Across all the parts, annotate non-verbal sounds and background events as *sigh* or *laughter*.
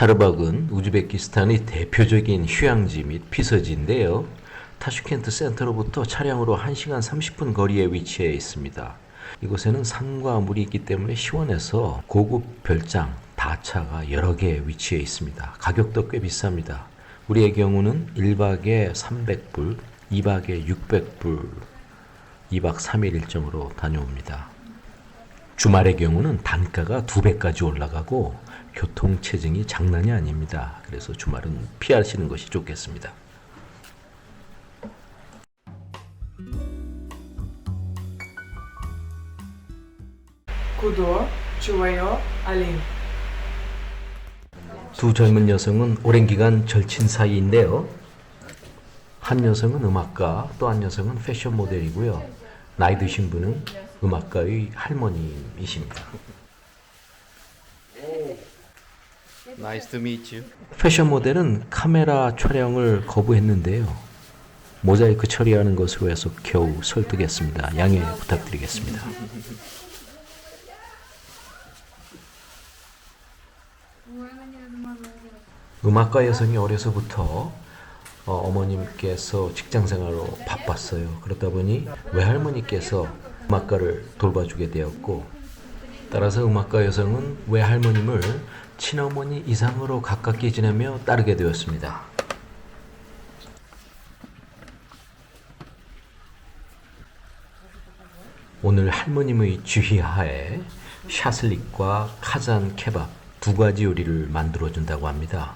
차르박은 우즈베키스탄의 대표적인 휴양지 및 피서지인데요. 타슈켄트 센터로부터 차량으로 1시간 30분 거리에 위치해 있습니다. 이곳에는 산과 물이 있기 때문에 시원해서 고급 별장, 다차가 여러 개 위치해 있습니다. 가격도 꽤 비쌉니다. 우리의 경우는 1박에 300불, 2박에 600불, 2박 3일 일정으로 다녀옵니다. 주말의 경우는 단가가 두 배까지 올라가고 교통 체증이 장난이 아닙니다. 그래서 주말은 피하시는 것이 좋겠습니다. 구독, 좋아요, 알림. 두 젊은 여성은 오랜 기간 절친 사이인데요. 한 여성은 음악가, 또 한 여성은 패션 모델이고요. 나이 드신 분은 음악가의 할머님이십니다. Nice to meet you. 패션 모델은 카메라 촬영을 거부했는데요. 모자이크 처리하는 것으로 해서 겨우 설득했습니다. 양해 부탁드리겠습니다. 음악가 여성이 어려서부터 어, 어머님께서 직장 생활로 바빴어요. 그러다 보니 외할머니께서 음악가를 돌봐주게 되었고 따라서 음악가 여성은 외할머님을 친어머니 이상으로 가깝게 지내며 따르게 되었습니다. 오늘 할머님의 지휘하에 샤슬릭과 카잔 케밥 두 가지 요리를 만들어 준다고 합니다.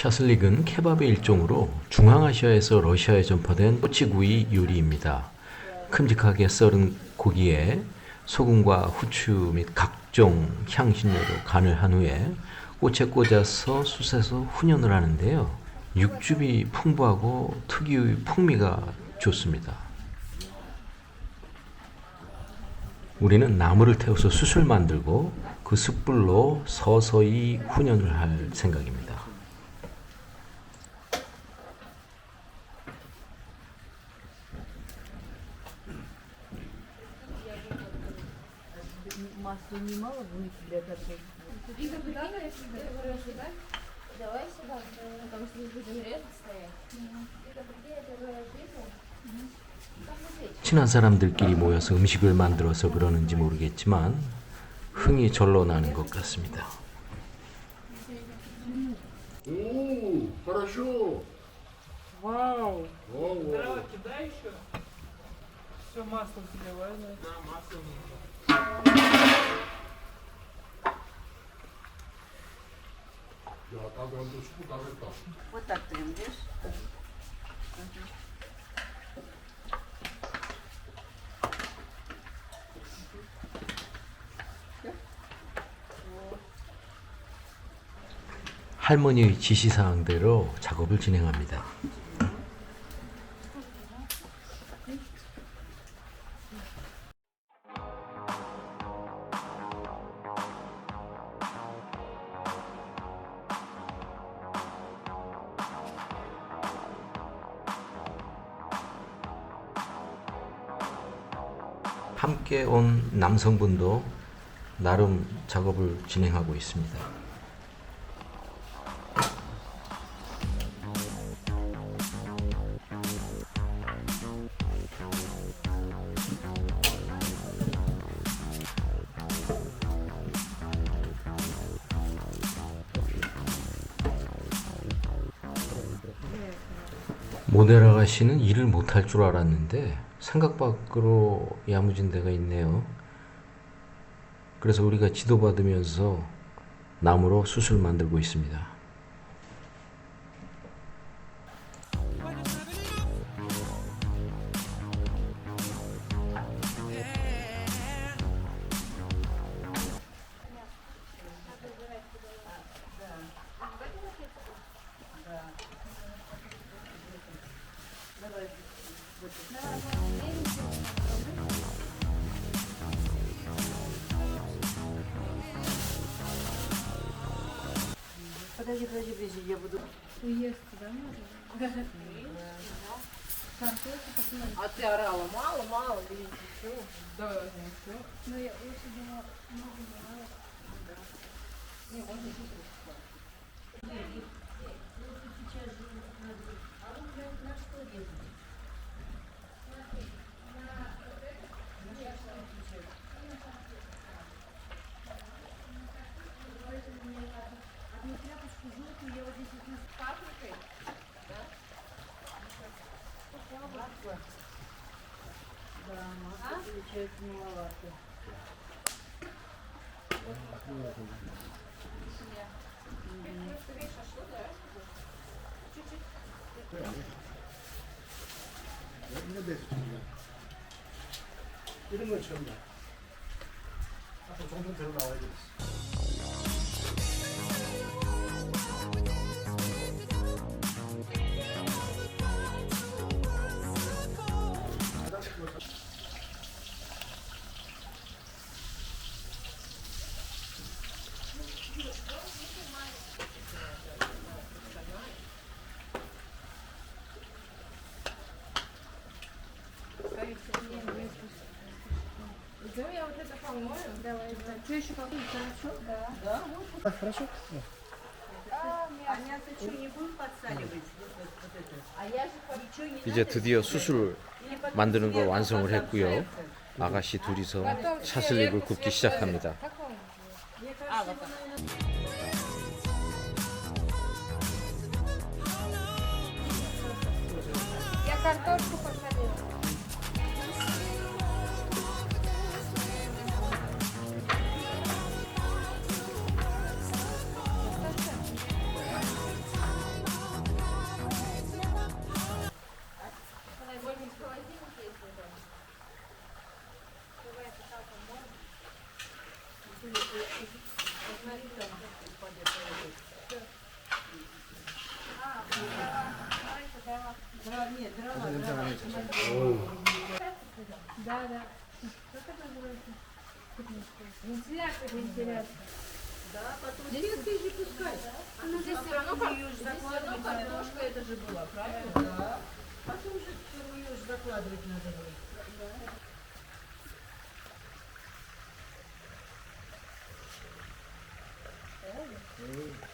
샤슬릭은 케밥의 일종으로 중앙아시아에서 러시아에 전파된 꼬치구이 요리입니다. 큼직하게 썰은 고기에 소금과 후추 및 각종 향신료로 간을 한 후에 꽃에 꽂아서 숯에서 훈연을 하는데요. 육즙이 풍부하고 특유의 풍미가 좋습니다. 우리는 나무를 태워서 숯을 만들고 그 숯불로 서서히 훈연을 할 생각입니다. Масло немало будет для такой. Игорь, куда я тебе говорю сюда? Давай сюда, потому что здесь будем греться стоять. Игорь, где я первый раз видел? Там вот эти. 친한 사람들끼리 모여서 음식을 만들어서 그러는지 모르겠지만 흥이 절로 나는 것 같습니다. О, хорошо. Вау! Во, во, во. кидай еще. Все масло заливай, да? 야, 할머니의 지시사항대로 작업을 진행합니다. 함께 온 남성분도 나름 작업을 진행하고 있습니다. 모델 아가씨는 일을 못할 줄 알았는데 생각 밖으로 야무진 데가 있네요. 그래서 우리가 지도받으면서 나무로 숯을 만들고 있습니다. Подожди, подожди, подожди, я буду... Уезд, да, можно? А ты орала мало, мало, видите, все. Да, все. Ну, я лучше думала, много мало. Не, можно чуть Ne besliyor? 이런 걸 처음 봐. 앞으로 종종 들어 나와야 되겠어. Ничего не 이제 надо? 드디어 수술 Или потом 만드는 거 сверху 완성을 потом 했고요. обжарится? 아가씨 둘이서 потом 샤슬릭을 сверху 굽기 сверху 시작합니다. Какой? Мне кажется, его, наверное, Я картошку посолила. Да, да. Как это называется? Вентилятор, вентилятор. Да, потом здесь ты же пускай. Здесь все равно, кар- здесь все равно картошка это же была, правильно? Да. Потом же ее же закладывать надо будет. Она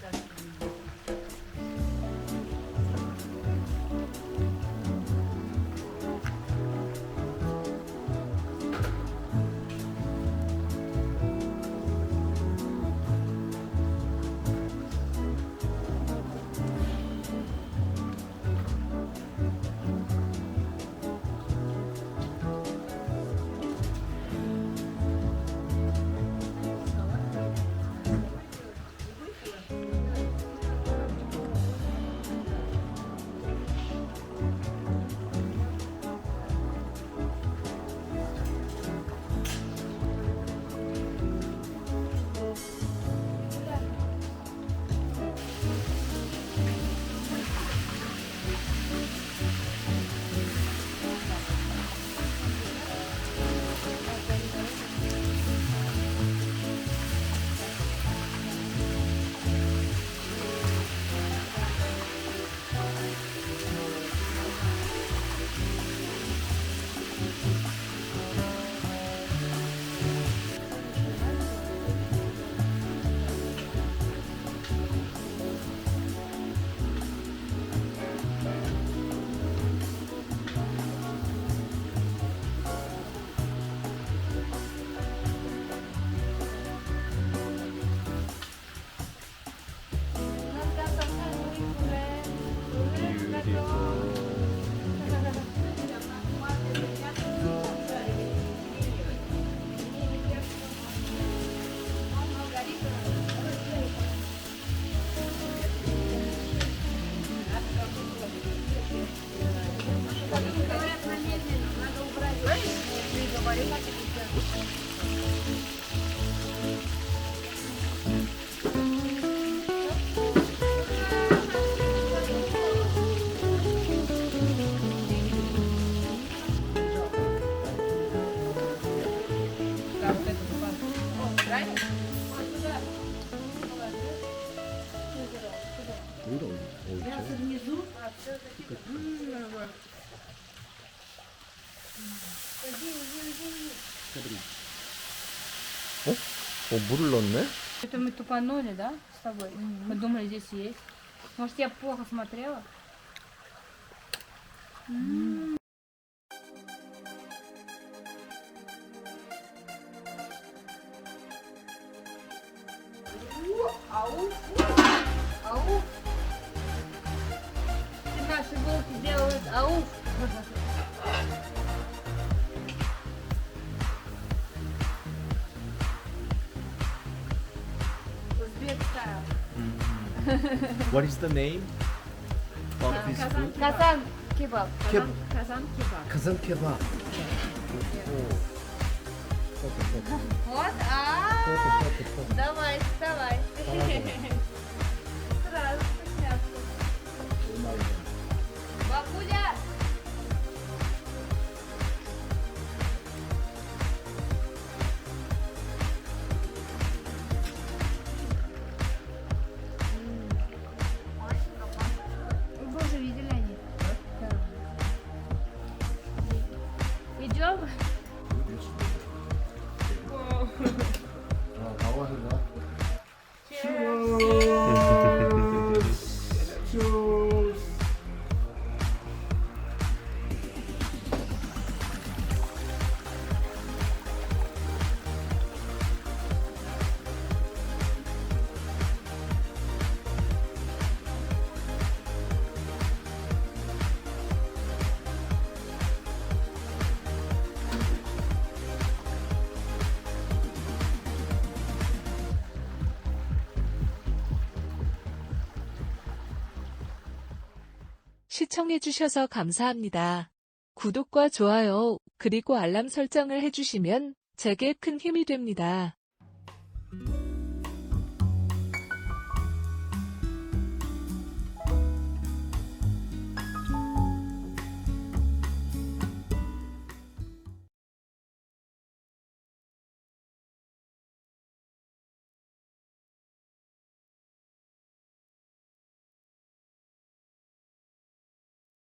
Gracias. 어, 물을 넣네? Это мы тупанули, да, с тобой? Мы думали, здесь есть. Может, я плохо смотрела? Ауф. Ты наши волки делают ауф. *laughs* What is the name of this food? Казан кебаб. Кеб- Казан кебаб. Kazan kebab. Вот, а Давай, job. 시청해주셔서 감사합니다. 구독과 좋아요, 그리고 알람 설정을 해주시면 제게 큰 힘이 됩니다.